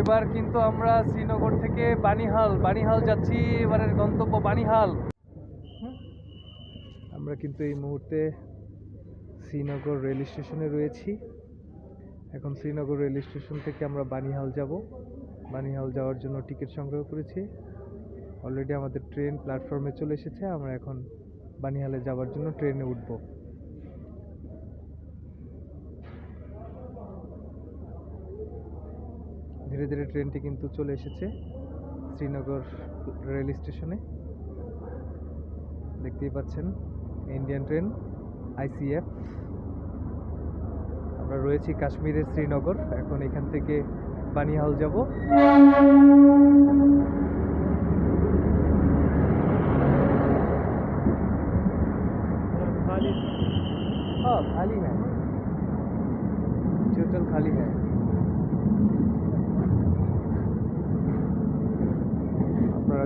এবার কিন্তু আমরা শ্রীনগর থেকে বানিহাল বানিহাল যাচ্ছি, এবারের গন্তব্য বানিহাল। আমরা কিন্তু এই মুহূর্তে শ্রীনগর রেল স্টেশনে রয়েছি। এখন শ্রীনগর রেল স্টেশন থেকে আমরা বানিহাল যাব। বানিহাল যাওয়ার জন্য টিকিট সংগ্রহ করেছি। অলরেডি আমাদের ট্রেন প্ল্যাটফর্মে চলে এসেছে। আমরা এখন বানিহালে যাওয়ার জন্য ট্রেনে উঠব। ধীরে ধীরে ট্রেনটি কিন্তু চলে এসেছে শ্রীনগর রেল স্টেশনে। দেখতেই পাচ্ছেন ইন্ডিয়ান ট্রেন আইসিএফ আমরা রয়েছি কাশ্মীরের শ্রীনগর এখন এখান থেকে বানিহাল যাব। খালি হ্যাঁ। টোটাল খালি হ্যাঁ। है আপনারা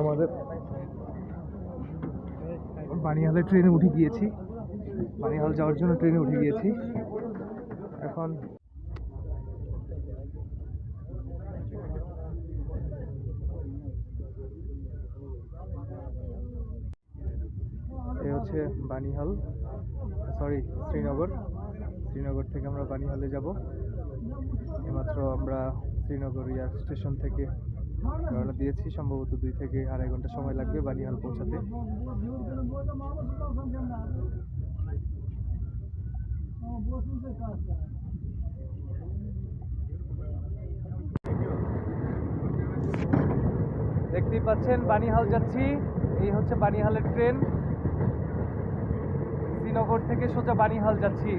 আমাদের। বানিহালে ট্রেনে উঠে গিয়েছি। বানিহাল যাওয়ার জন্য ট্রেনে উঠে গিয়েছি। এখন এই হচ্ছে বানিহাল সরি শ্রীনগর। শ্রীনগর থেকে আমরা বানিহালে যাব। এইমাত্র আমরা শ্রীনগর এয়ার স্টেশন থেকে রওনা দিয়েছি, সম্ভবত দুই থেকে আড়াই ঘণ্টা সময় লাগবে বানিহাল পৌঁছাতে। দেখতেই পাচ্ছেন, বানিহাল যাচ্ছি। এই হচ্ছে বানিহালের ট্রেন। শ্রীনগর থেকে সোজা বানিহাল যাচ্ছি।